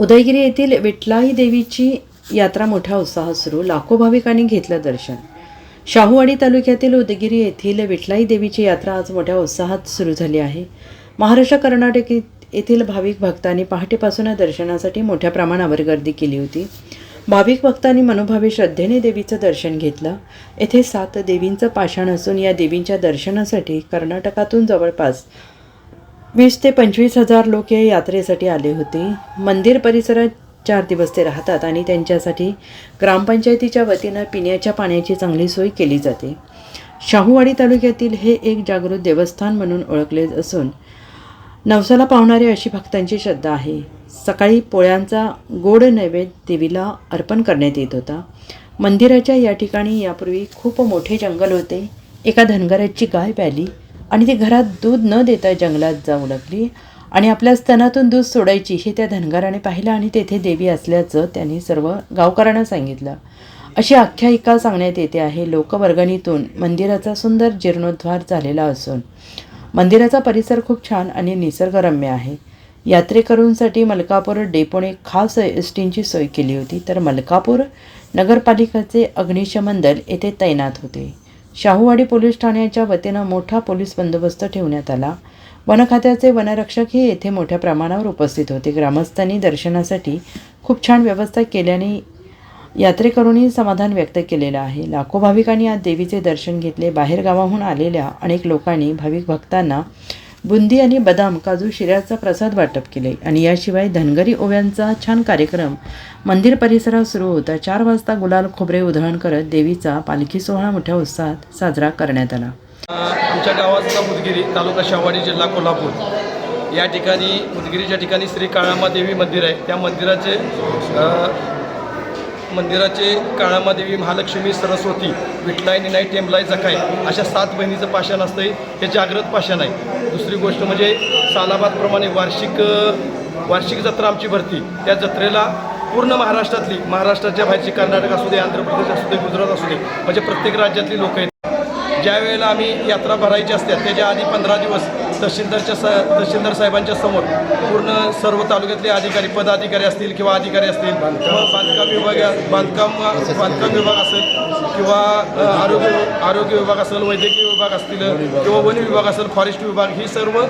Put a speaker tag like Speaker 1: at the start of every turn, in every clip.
Speaker 1: उदयगिरी येथील विठलाई देवीची यात्रा मोठ्या उत्साहात सुरू. लाखो भाविकांनी घेतलं दर्शन. शाहूवाडी तालुक्यातील उदयगिरी येथील विठलाई देवीची यात्रा आज मोठ्या उत्साहात सुरू झाली आहे. महाराष्ट्र कर्नाटक येथील भाविक भक्तांनी पहाटेपासून दर्शनासाठी मोठ्या प्रमाणावर गर्दी केली होती. भाविक भक्तांनी मनोभावे श्रद्धेने देवीचं दर्शन घेतलं. येथे सात देवींचं पाषाण असून या देवींच्या दर्शनासाठी कर्नाटकातून जवळपास वीस ते पंचवीस हजार लोक या यात्रेसाठी आले होते. मंदिर परिसरात चार दिवस ते राहतात आणि त्यांच्यासाठी ग्रामपंचायतीच्या वतीनं पिण्याच्या पाण्याची चांगली सोय केली जाते. शाहूवाडी तालुक्यातील हे एक जागृत देवस्थान म्हणून ओळखले असून नवसाला पावणारी अशी भक्तांची श्रद्धा आहे. सकाळी पोळ्यांचा गोड नैवेद्य देवीला अर्पण करण्यात येत होता. मंदिराच्या या ठिकाणी यापूर्वी खूप मोठे जंगल होते. एका धनगराची गाय प्याली. आणि ती घरात दूध न देता जंगलात जाऊ लागली. आणि आपल्या स्तनातून दूध सोडायची हे त्या धनगराने पाहिलं आणि तेथे देवी असल्याचं त्यांनी सर्व गावकऱ्यांना सांगितलं. अशी आख्यायिका सांगण्यात येते आहे. लोकवर्गणीतून मंदिराचा सुंदर जीर्णोद्धार झालेला असून मंदिराचा परिसर खूप छान आणि निसर्गरम्य आहे. यात्रेकरूंसाठी मलकापूर डेपोने खास एस टींची सोय केली होती. तर मलकापूर नगरपालिकेचे अग्निशमन दल येथे तैनात होते. शाहूवाडी पोलीस ठाण्याच्या वतीनं मोठा पोलीस बंदोबस्त ठेवण्यात आला. वनखात्याचे वनरक्षकही येथे मोठ्या प्रमाणावर उपस्थित होते. ग्रामस्थांनी दर्शनासाठी खूप छान व्यवस्था केल्याने यात्रेकरूंनी समाधान व्यक्त केलेलं आहे. लाखो भाविकांनी आज देवीचे दर्शन घेतले. बाहेरगावाहून आलेल्या अनेक लोकांनी भाविक भक्तांना बुंदी आणि बदाम काजू शिऱ्याचा प्रसाद वाटप केले आणि याशिवाय धनगरी ओव्यांचा छान कार्यक्रम. मंदिर परिसरात सुरू होता. चार वाजता गुलाल खोबरे उधळण करत देवीचा पालखी सोहळा मोठ्या उत्साहात साजरा करण्यात आला.
Speaker 2: आमच्या गावाचा मुदगिरी तालुका शाहवाडी जिल्हा कोल्हापूर. या ठिकाणी मुदगिरीच्या ठिकाणी श्री काळामा देवी मंदिर आहे. त्या मंदिराचे मंदिराचे काळामादेवी महालक्ष्मी सरस्वती विठलाय निनाय टेंबलाय जखाय अशा सात बहिणीचं पाषाण असतं हे जागृत पाषाण आहे. दुसरी गोष्ट म्हणजे सालाबादप्रमाणे वार्षिक वार्षिक जत्रा आमची भरती. त्या जत्रेला पूर्ण महाराष्ट्रातली महाराष्ट्राच्या बाहेरची कर्नाटक असू दे आंध्र प्रदेश असू दे गुजरात असू दे म्हणजे प्रत्येक राज्यातली लोक आहेत ज्या वेळेला आम्ही यात्रा भरायची असते त्याच्या आधी पंधरा दिवस तहसीलदारच्या स तहसीलदार साहेबांच्या समोर पूर्ण सर्व तालुक्यातले अधिकारी पदाधिकारी असतील किंवा अधिकारी असतील किंवा बांधकाम विभाग बांधकाम बांधकाम विभाग असेल किंवा आरोग्य आरोग्य विभाग असेल वैद्यकीय विभाग असतील किंवा वन विभाग असेल फॉरेस्ट विभाग ही सर्व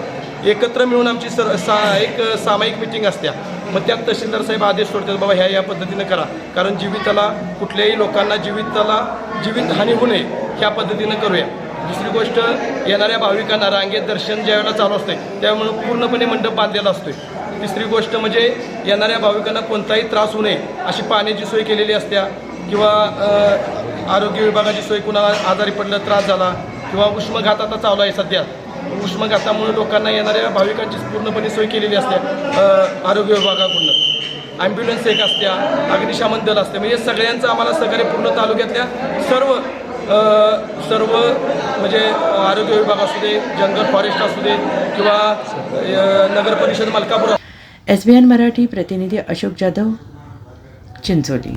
Speaker 2: एकत्र मिळून आमची सर सा एक सामायिक मिटिंग असत्या. मग त्यात तहसीलदार साहेब आदेश सोडतात बाबा ह्या या पद्धतीनं करा. कारण जीविताला कुठल्याही लोकांना जीविताला जीवित हानी होऊ नये. ह्या पद्धतीनं करूया. दुसरी गोष्ट येणाऱ्या भाविकांना रांगेत दर्शन ज्यावेळेला चालू असते त्यामुळे पूर्णपणे मंडप बांधलेला असतोय. तिसरी गोष्ट म्हणजे येणाऱ्या भाविकांना कोणताही त्रास होऊ नये अशी पाण्याची सोय केलेली असत्या. किंवा आरोग्य विभागाची सोय कुणाला आजारी पडलं त्रास झाला किंवा उष्मघात आता चालू आहे सध्या. उष्मघातामुळे लोकांना येणाऱ्या भाविकांची पूर्णपणे सोय केलेली असते आरोग्य विभागाकडून. ॲम्ब्युलन्स एक असत्या अग्निशामन दल असते. म्हणजे सगळ्यांचं आम्हाला सहकार्य पूर्ण तालुक्यातल्या सर्व सर्व म्हणजे आरोग्य विभाग असू दे जंगल फॉरेस्ट असू दे किंवा नगर परिषद Malkapur
Speaker 1: S B N Marathi प्रतिनिधी अशोक जाधव चिंचोली.